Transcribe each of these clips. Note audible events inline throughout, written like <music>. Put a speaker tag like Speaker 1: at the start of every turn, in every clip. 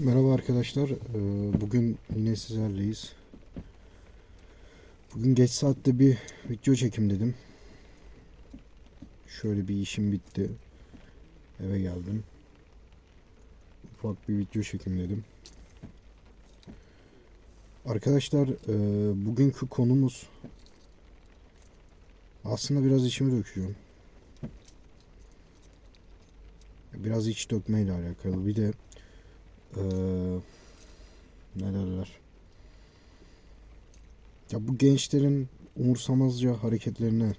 Speaker 1: Merhaba arkadaşlar. Ee, Bugün yine sizlerleyiz. Bugün geç saatte bir video çekim dedim. Şöyle bir işim bitti. Eve geldim. Ufak bir video çekim dedim. Arkadaşlar e, bugünkü konumuz aslında biraz içimi döküyorum. Biraz iç dökmeyle alakalı. Bir de eee ne derler? Ya bu gençlerin umursamazca hareketlerine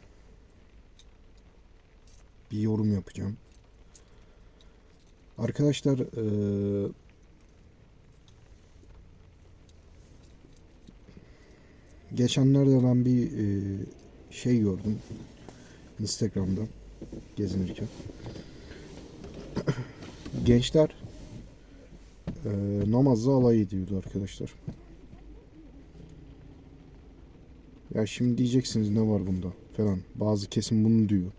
Speaker 1: bir yorum yapacağım. Arkadaşlar eee geçenlerde ben bir eee, şey gördüm Instagram'da gezinirken. <coughs> Gençler e, namazla alay ediyordu arkadaşlar. Ya şimdi diyeceksiniz ne var bunda falan. Bazı kesim bunu diyor.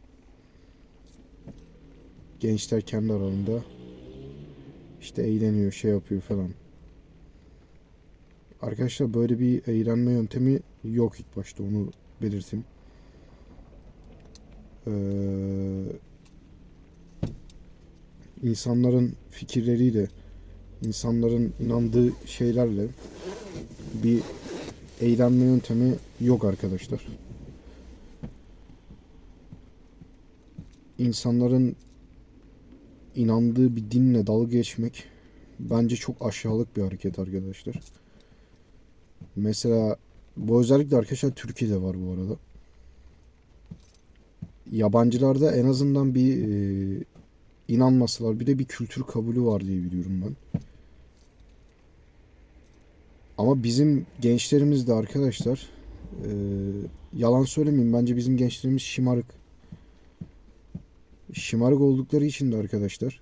Speaker 1: Gençler kendi aralarında işte eğleniyor, şey yapıyor falan. Arkadaşlar böyle bir eğlenme yöntemi yok ilk başta onu belirteyim. Ee, insanların fikirleriyle insanların inandığı şeylerle bir eğlenme yöntemi yok arkadaşlar. İnsanların inandığı bir dinle dalga geçmek bence çok aşağılık bir hareket arkadaşlar. Mesela bu özellikle arkadaşlar Türkiye'de var bu arada. Yabancılarda en azından bir e, inanmasalar bir de bir kültür kabulü var diye biliyorum ben. Ama bizim gençlerimiz de arkadaşlar e, yalan söylemeyeyim bence bizim gençlerimiz şımarık. Şımarık oldukları için de arkadaşlar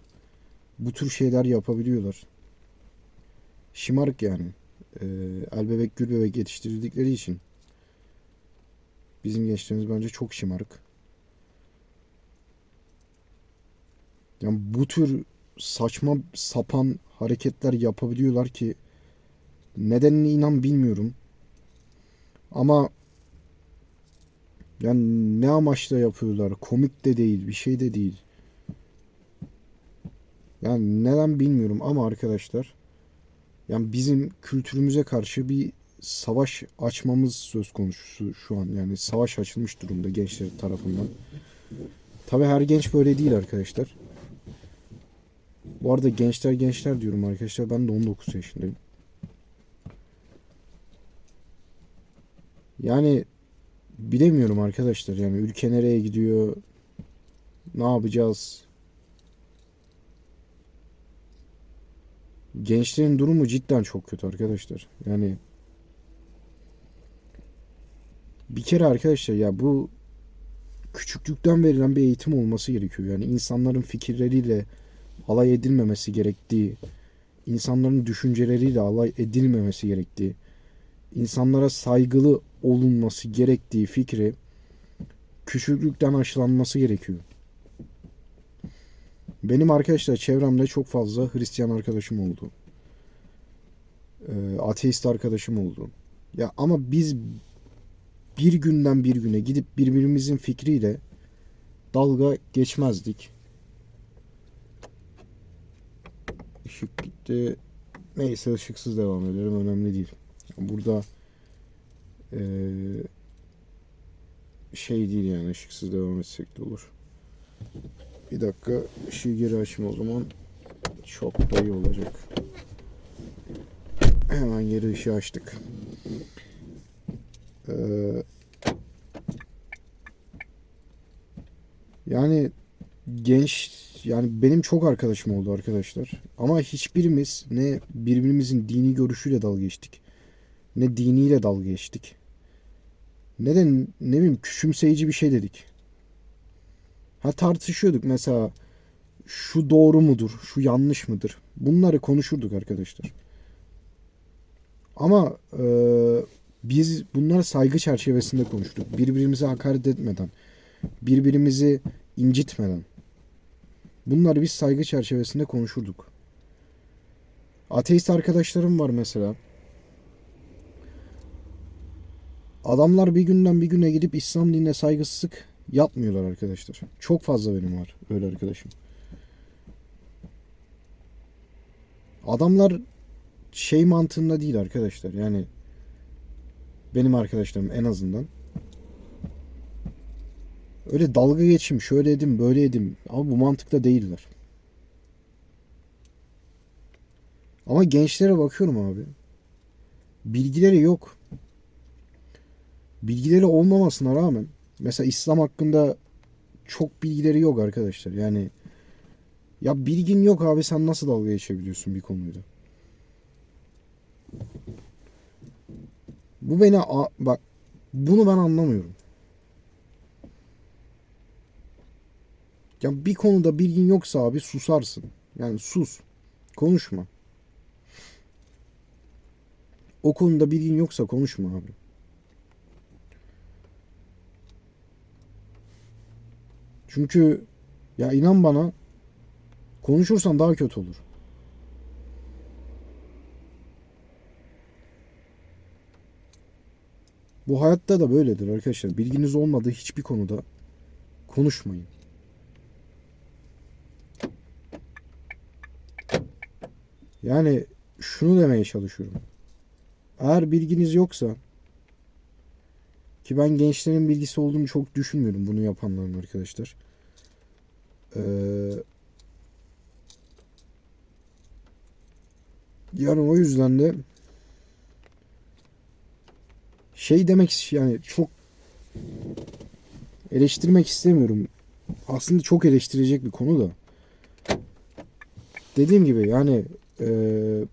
Speaker 1: bu tür şeyler yapabiliyorlar. Şımarık yani. E, el bebek gül bebek yetiştirdikleri için. Bizim gençlerimiz bence çok şımarık. Yani bu tür saçma sapan hareketler yapabiliyorlar ki nedenini inan bilmiyorum. Ama yani ne amaçla yapıyorlar? Komik de değil, bir şey de değil. Yani neden bilmiyorum ama arkadaşlar yani bizim kültürümüze karşı bir savaş açmamız söz konusu şu an. Yani savaş açılmış durumda gençler tarafından. Tabi her genç böyle değil arkadaşlar. Bu arada gençler gençler diyorum arkadaşlar. Ben de 19 yaşındayım. Yani bilemiyorum arkadaşlar. Yani ülke nereye gidiyor? Ne yapacağız? Gençlerin durumu cidden çok kötü arkadaşlar. Yani bir kere arkadaşlar ya bu küçüklükten verilen bir eğitim olması gerekiyor. Yani insanların fikirleriyle alay edilmemesi gerektiği, insanların düşünceleriyle alay edilmemesi gerektiği, insanlara saygılı olunması gerektiği fikri küçüklükten aşılanması gerekiyor. Benim arkadaşlar çevremde çok fazla Hristiyan arkadaşım oldu. Ee, ateist arkadaşım oldu. Ya ama biz bir günden bir güne gidip birbirimizin fikriyle dalga geçmezdik. Işık gitti. Neyse ışıksız devam edelim. Önemli değil. Burada eee, şey değil yani ışıksız devam etsek de olur. Bir dakika ışığı geri açayım o zaman. Çok da iyi olacak. Hemen geri ışığı açtık. Eee, yani genç yani benim çok arkadaşım oldu arkadaşlar. Ama hiçbirimiz ne birbirimizin dini görüşüyle dalga geçtik. Ne diniyle dalga geçtik. Ne de ne bileyim küçümseyici bir şey dedik. Ha tartışıyorduk mesela şu doğru mudur, şu yanlış mıdır? Bunları konuşurduk arkadaşlar. Ama e, biz bunları saygı çerçevesinde konuştuk. Birbirimize hakaret etmeden, birbirimizi incitmeden. Bunları biz saygı çerçevesinde konuşurduk. Ateist arkadaşlarım var mesela. Adamlar bir günden bir güne gidip İslam dinine saygısızlık yapmıyorlar arkadaşlar. Çok fazla benim var öyle arkadaşım. Adamlar şey mantığında değil arkadaşlar. Yani benim arkadaşlarım en azından. Öyle dalga geçim, şöyle edim, böyle edim. Ama bu mantıkta değiller. Ama gençlere bakıyorum abi. Bilgileri yok. Bilgileri olmamasına rağmen mesela İslam hakkında çok bilgileri yok arkadaşlar. Yani ya bilgin yok abi sen nasıl dalga geçebiliyorsun bir konuyla? Bu beni bak bunu ben anlamıyorum. Ya bir konuda bilgin yoksa abi susarsın. Yani sus. Konuşma. O konuda bilgin yoksa konuşma abi. Çünkü ya inan bana konuşursan daha kötü olur. Bu hayatta da böyledir arkadaşlar. Bilginiz olmadığı hiçbir konuda konuşmayın. Yani şunu demeye çalışıyorum. Eğer bilginiz yoksa ki ben gençlerin bilgisi olduğunu çok düşünmüyorum bunu yapanların arkadaşlar. Ee, yani o yüzden de şey demek yani çok eleştirmek istemiyorum. Aslında çok eleştirecek bir konu da. Dediğim gibi yani eee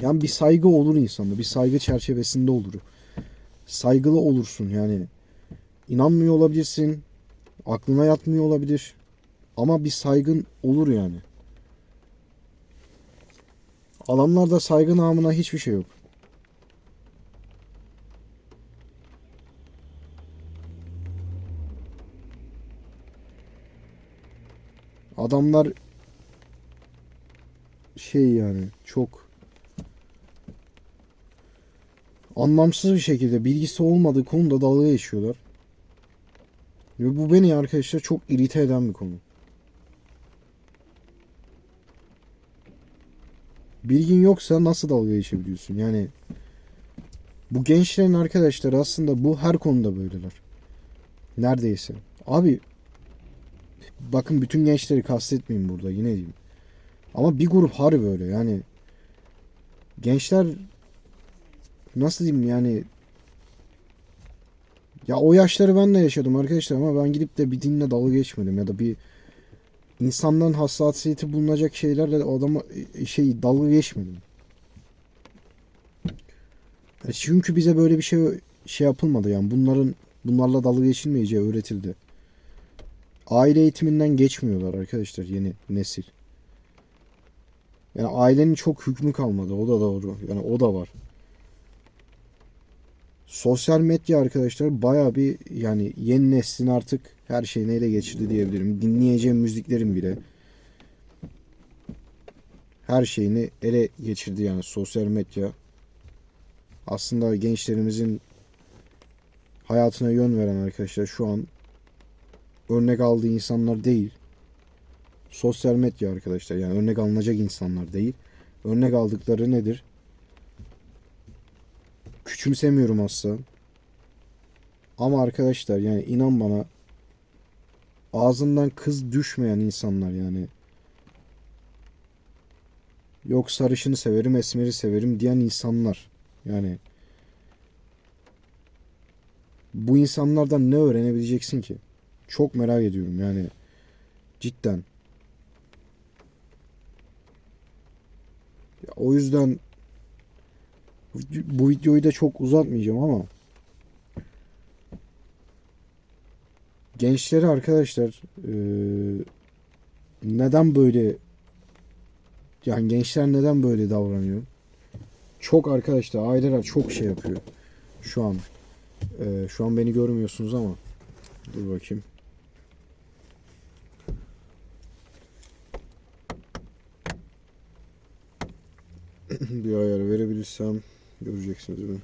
Speaker 1: yani bir saygı olur insanda. Bir saygı çerçevesinde olur. Saygılı olursun yani. İnanmıyor olabilirsin. Aklına yatmıyor olabilir. Ama bir saygın olur yani. Adamlarda saygı namına hiçbir şey yok. Adamlar şey yani çok anlamsız bir şekilde bilgisi olmadığı konuda dalga geçiyorlar. Ve bu beni arkadaşlar çok irite eden bir konu. Bilgin yoksa nasıl dalga geçebiliyorsun? Yani bu gençlerin arkadaşlar aslında bu her konuda böyleler. Neredeyse. Abi bakın bütün gençleri kastetmeyeyim burada yine diyeyim. Ama bir grup harbi böyle yani gençler nasıl diyeyim yani ya o yaşları ben de yaşadım arkadaşlar ama ben gidip de bir dinle dalga geçmedim ya da bir insanların hassasiyeti bulunacak şeylerle adama şey dalga geçmedim. Ya Çünkü bize böyle bir şey şey yapılmadı yani bunların bunlarla dalga geçilmeyeceği öğretildi. Aile eğitiminden geçmiyorlar arkadaşlar yeni nesil. Yani ailenin çok hükmü kalmadı. O da doğru. Yani o da var. Sosyal medya arkadaşlar baya bir yani yeni neslin artık her şeyini ele geçirdi diyebilirim. Dinleyeceğim müziklerin bile her şeyini ele geçirdi yani sosyal medya. Aslında gençlerimizin hayatına yön veren arkadaşlar şu an örnek aldığı insanlar değil. Sosyal medya arkadaşlar yani örnek alınacak insanlar değil. Örnek aldıkları nedir? Küçümsemiyorum asla. Ama arkadaşlar yani inan bana ağzından kız düşmeyen insanlar yani. Yok sarışını severim, esmeri severim diyen insanlar. Yani bu insanlardan ne öğrenebileceksin ki? Çok merak ediyorum yani. Cidden. Ya o yüzden bu videoyu da çok uzatmayacağım ama gençleri arkadaşlar e, neden böyle yani gençler neden böyle davranıyor? Çok arkadaşlar aileler çok şey yapıyor şu an. E, şu an beni görmüyorsunuz ama dur bakayım. <clears throat> bir ayar verebilirsem göreceksiniz bunu.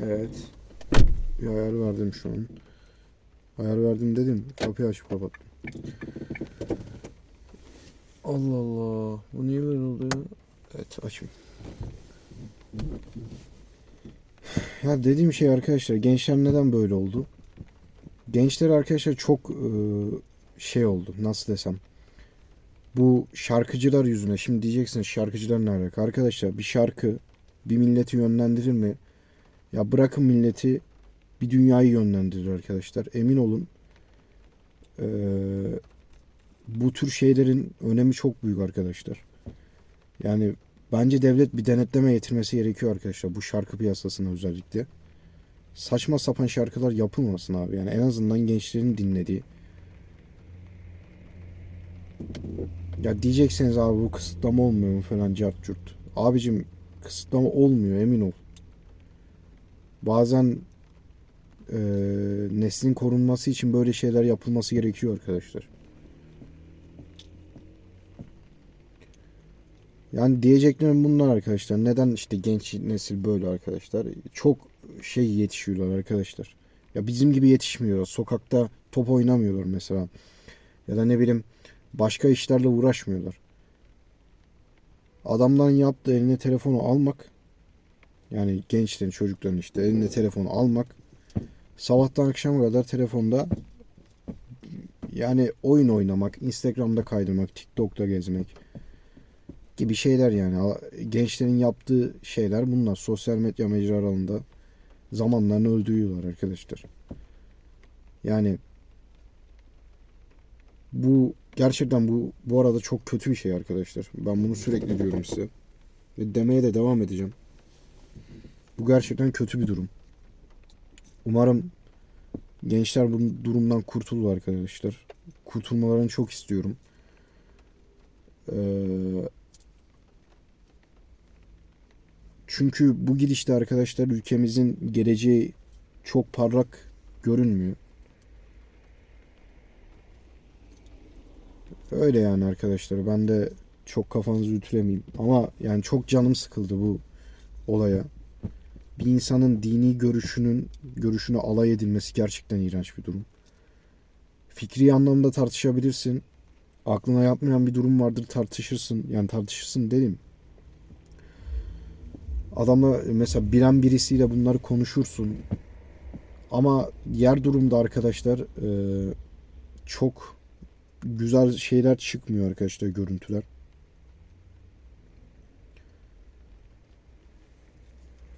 Speaker 1: Evet. Bir ayar verdim şu an. Ayar verdim dedim. Kapıyı açıp kapattım. Allah Allah. Bu niye böyle oldu ya? Evet açayım. Ya dediğim şey arkadaşlar gençler neden böyle oldu? Gençler arkadaşlar çok e, şey oldu nasıl desem. Bu şarkıcılar yüzüne şimdi diyeceksiniz şarkıcılar ne alaka? Arkadaşlar bir şarkı bir milleti yönlendirir mi? Ya bırakın milleti bir dünyayı yönlendirir arkadaşlar. Emin olun. e, bu tür şeylerin önemi çok büyük arkadaşlar. Yani bence devlet bir denetleme getirmesi gerekiyor arkadaşlar bu şarkı piyasasına özellikle. Saçma sapan şarkılar yapılmasın abi. Yani en azından gençlerin dinlediği. Ya diyeceksiniz abi bu kısıtlama olmuyor mu falan cart curt. Abicim kısıtlama olmuyor emin ol. Bazen eee neslin korunması için böyle şeyler yapılması gerekiyor arkadaşlar. Yani diyeceklerim bunlar arkadaşlar. Neden işte genç nesil böyle arkadaşlar? Çok şey yetişiyorlar arkadaşlar. Ya bizim gibi yetişmiyorlar. Sokakta top oynamıyorlar mesela. Ya da ne bileyim başka işlerle uğraşmıyorlar. Adamların yaptığı eline telefonu almak yani gençlerin çocukların işte eline telefonu almak sabahtan akşama kadar telefonda yani oyun oynamak, Instagram'da kaydırmak, TikTok'ta gezmek gibi şeyler yani. Gençlerin yaptığı şeyler bunlar. Sosyal medya mecralarında zamanlarını öldürüyorlar arkadaşlar. Yani bu gerçekten bu bu arada çok kötü bir şey arkadaşlar. Ben bunu sürekli diyorum size. Ve demeye de devam edeceğim. Bu gerçekten kötü bir durum. Umarım gençler bu durumdan kurtulur arkadaşlar. Kurtulmalarını çok istiyorum. Ee, çünkü bu gidişte arkadaşlar ülkemizin geleceği çok parlak görünmüyor. Öyle yani arkadaşlar. Ben de çok kafanızı ütülemeyeyim. Ama yani çok canım sıkıldı bu olaya. Bir insanın dini görüşünün görüşünü alay edilmesi gerçekten iğrenç bir durum. Fikri anlamda tartışabilirsin. Aklına yatmayan bir durum vardır tartışırsın. Yani tartışırsın dedim. Adamla mesela bilen birisiyle bunları konuşursun. Ama diğer durumda arkadaşlar e, çok güzel şeyler çıkmıyor arkadaşlar görüntüler.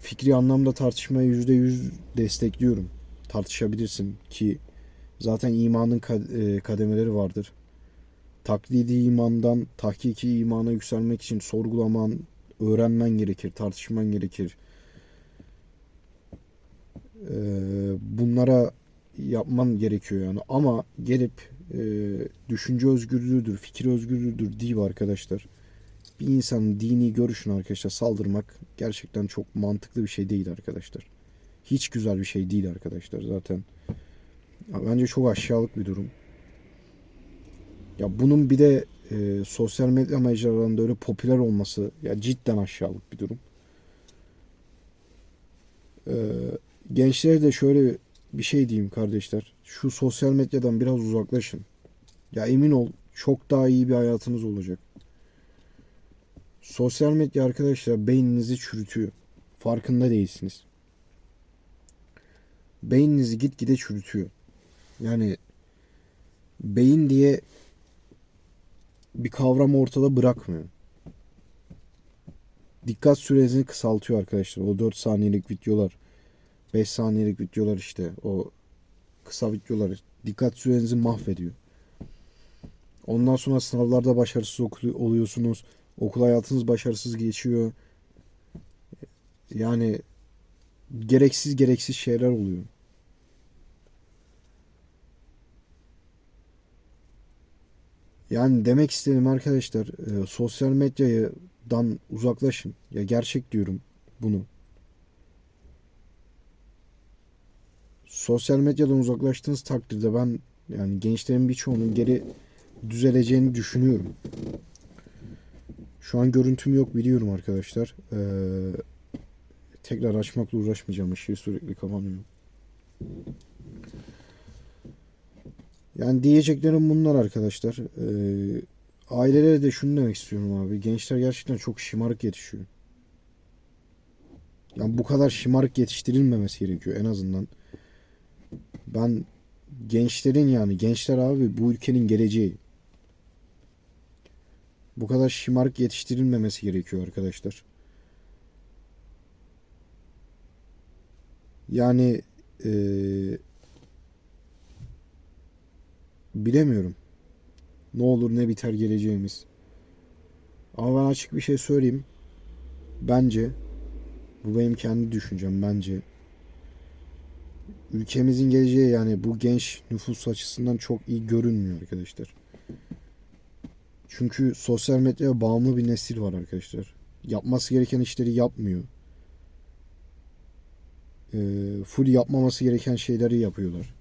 Speaker 1: Fikri anlamda tartışmayı %100 destekliyorum. Tartışabilirsin ki zaten imanın e, kademeleri vardır. Taklidi imandan tahkiki imana yükselmek için sorgulaman, öğrenmen gerekir, tartışman gerekir. Ee, bunlara yapman gerekiyor yani. Ama gelip e, düşünce özgürlüğüdür, fikir özgürlüğüdür deyip arkadaşlar bir insanın dini görüşüne arkadaşlar saldırmak gerçekten çok mantıklı bir şey değil arkadaşlar. Hiç güzel bir şey değil arkadaşlar zaten. Bence çok aşağılık bir durum. Ya bunun bir de e, sosyal medya mecralarında öyle popüler olması ya cidden aşağılık bir durum. E, gençlere de şöyle bir şey diyeyim kardeşler. Şu sosyal medyadan biraz uzaklaşın. Ya emin ol çok daha iyi bir hayatınız olacak. Sosyal medya arkadaşlar beyninizi çürütüyor. Farkında değilsiniz. Beyninizi gitgide çürütüyor. Yani beyin diye bir kavram ortada bırakmıyor. Dikkat sürenizi kısaltıyor arkadaşlar. O 4 saniyelik videolar, 5 saniyelik videolar işte o kısa videolar dikkat sürenizi mahvediyor. Ondan sonra sınavlarda başarısız oluyorsunuz. Okul hayatınız başarısız geçiyor. Yani gereksiz gereksiz şeyler oluyor. Yani demek istediğim arkadaşlar e, sosyal medyadan uzaklaşın. Ya gerçek diyorum bunu. Sosyal medyadan uzaklaştığınız takdirde ben yani gençlerin birçoğunun geri düzeleceğini düşünüyorum. Şu an görüntüm yok biliyorum arkadaşlar. Ee, tekrar açmakla uğraşmayacağım. Işığı sürekli kapanıyor. Yani diyeceklerim bunlar arkadaşlar. Ee, ailelere de şunu demek istiyorum abi. Gençler gerçekten çok şımarık yetişiyor. Yani bu kadar şımarık yetiştirilmemesi gerekiyor en azından. Ben gençlerin yani gençler abi bu ülkenin geleceği. Bu kadar şımarık yetiştirilmemesi gerekiyor arkadaşlar. Yani eee, bilemiyorum. Ne olur ne biter geleceğimiz. Ama ben açık bir şey söyleyeyim. Bence bu benim kendi düşüncem bence. Ülkemizin geleceği yani bu genç nüfus açısından çok iyi görünmüyor arkadaşlar. Çünkü sosyal medyaya bağımlı bir nesil var arkadaşlar. Yapması gereken işleri yapmıyor. Ee, full yapmaması gereken şeyleri yapıyorlar.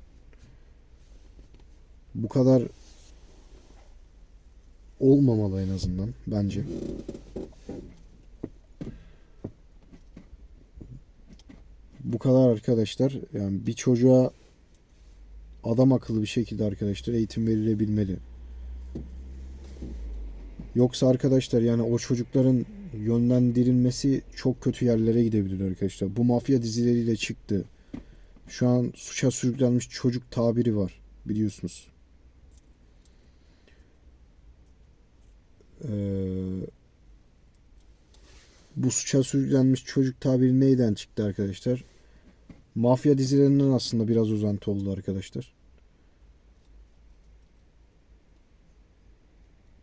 Speaker 1: Bu kadar olmamalı en azından bence. Bu kadar arkadaşlar. Yani bir çocuğa adam akıllı bir şekilde arkadaşlar eğitim verilebilmeli. Yoksa arkadaşlar yani o çocukların yönlendirilmesi çok kötü yerlere gidebilir arkadaşlar. Bu mafya dizileriyle çıktı. Şu an suça sürüklenmiş çocuk tabiri var biliyorsunuz. Bu suça sürüklenmiş çocuk tabiri neyden çıktı arkadaşlar? Mafya dizilerinden aslında biraz uzantı oldu arkadaşlar.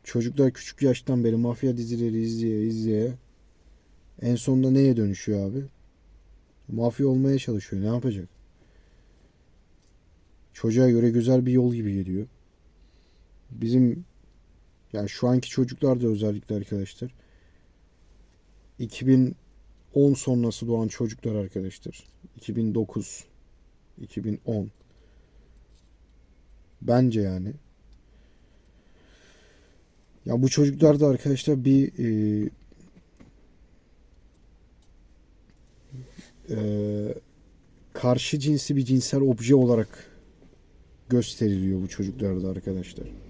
Speaker 1: Çocuklar küçük yaştan beri mafya dizileri izleye izleye en sonunda neye dönüşüyor abi? Mafya olmaya çalışıyor. Ne yapacak? Çocuğa göre güzel bir yol gibi geliyor. Bizim yani şu anki çocuklar da özellikle arkadaşlar 2010 sonrası doğan çocuklar arkadaşlar. 2009 2010 bence yani ya bu çocuklar da arkadaşlar bir e, e, karşı cinsi bir cinsel obje olarak gösteriliyor bu çocuklarda arkadaşlar.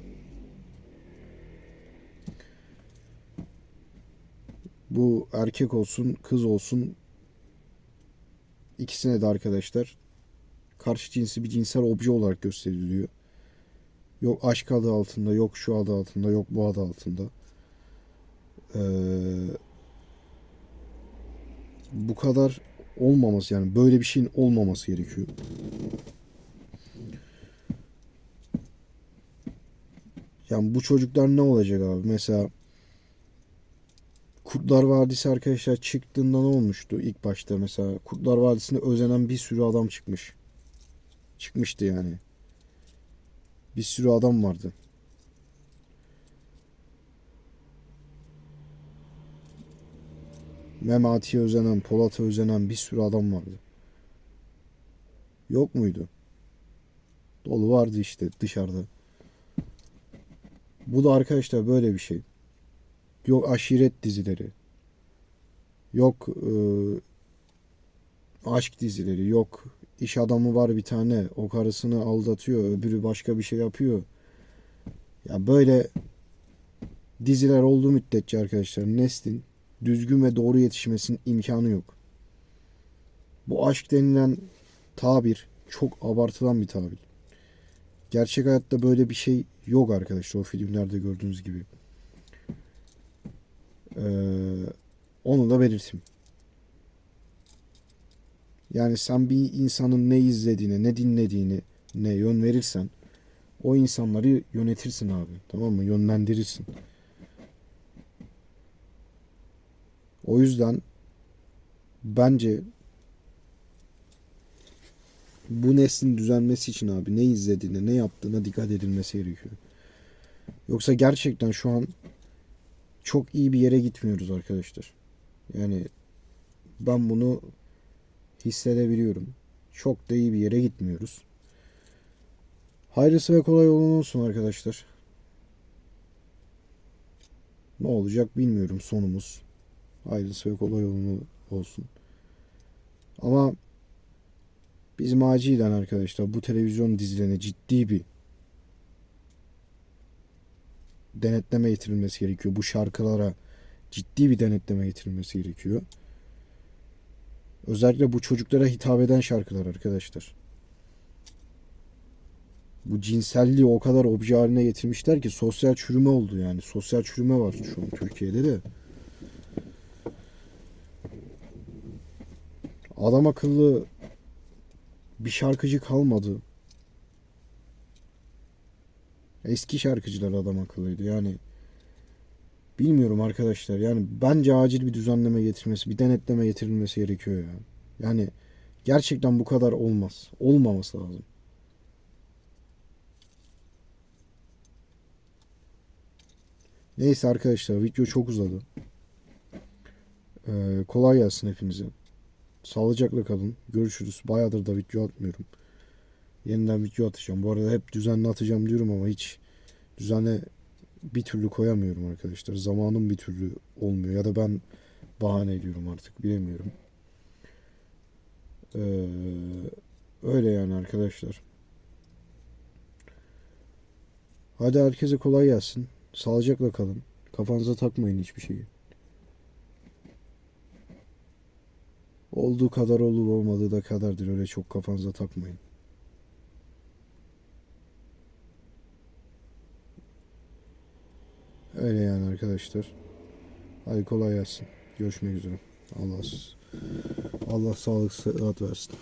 Speaker 1: Bu erkek olsun, kız olsun ikisine de arkadaşlar karşı cinsi bir cinsel obje olarak gösteriliyor. Yok aşk adı altında, yok şu adı altında, yok bu adı altında. Ee, bu kadar olmaması yani böyle bir şeyin olmaması gerekiyor. Yani bu çocuklar ne olacak abi? Mesela Kurtlar Vadisi arkadaşlar çıktığında ne olmuştu ilk başta mesela Kurtlar Vadisi'nde özenen bir sürü adam çıkmış. Çıkmıştı yani. Bir sürü adam vardı. Memati'ye özenen, Polat'a özenen bir sürü adam vardı. Yok muydu? Dolu vardı işte dışarıda. Bu da arkadaşlar böyle bir şey. Yok aşiret dizileri. Yok e, aşk dizileri. Yok iş adamı var bir tane. O karısını aldatıyor. Öbürü başka bir şey yapıyor. Ya böyle diziler olduğu müddetçe arkadaşlar neslin düzgün ve doğru yetişmesinin imkanı yok. Bu aşk denilen tabir çok abartılan bir tabir. Gerçek hayatta böyle bir şey yok arkadaşlar o filmlerde gördüğünüz gibi. Ee, onu da belirteyim. Yani sen bir insanın ne izlediğine, ne dinlediğini, ne yön verirsen o insanları yönetirsin abi. Tamam mı? Yönlendirirsin. O yüzden bence bu neslin düzelmesi için abi ne izlediğine, ne yaptığına dikkat edilmesi gerekiyor. Yoksa gerçekten şu an çok iyi bir yere gitmiyoruz arkadaşlar. Yani ben bunu hissedebiliyorum. Çok da iyi bir yere gitmiyoruz. Hayırlısı ve kolay olan olsun arkadaşlar. Ne olacak bilmiyorum sonumuz. Hayırlısı ve kolay olan olsun. Ama bizim acilen arkadaşlar bu televizyon dizilerine ciddi bir denetleme getirilmesi gerekiyor. Bu şarkılara ciddi bir denetleme getirilmesi gerekiyor. Özellikle bu çocuklara hitap eden şarkılar arkadaşlar. Bu cinselliği o kadar obje haline getirmişler ki sosyal çürüme oldu yani. Sosyal çürüme var şu an Türkiye'de de. Adam akıllı bir şarkıcı kalmadı. Eski şarkıcılar adam akıllıydı yani. Bilmiyorum arkadaşlar yani bence acil bir düzenleme getirmesi, bir denetleme getirilmesi gerekiyor ya. Yani gerçekten bu kadar olmaz. Olmaması lazım. Neyse arkadaşlar video çok uzadı. Ee, kolay gelsin hepinize. Sağlıcakla kalın. Görüşürüz. Bayağıdır da video atmıyorum. Yeniden video atacağım. Bu arada hep düzenli atacağım diyorum ama hiç düzenle bir türlü koyamıyorum arkadaşlar. Zamanım bir türlü olmuyor ya da ben bahane ediyorum artık bilemiyorum. Ee, öyle yani arkadaşlar. Hadi herkese kolay gelsin. Sağlıcakla kalın. Kafanıza takmayın hiçbir şeyi. Olduğu kadar olur olmadığı da kadardır. Öyle çok kafanıza takmayın. Öyle yani arkadaşlar. Hadi kolay gelsin. Görüşmek üzere. Allah Allah sağlık sıhhat versin.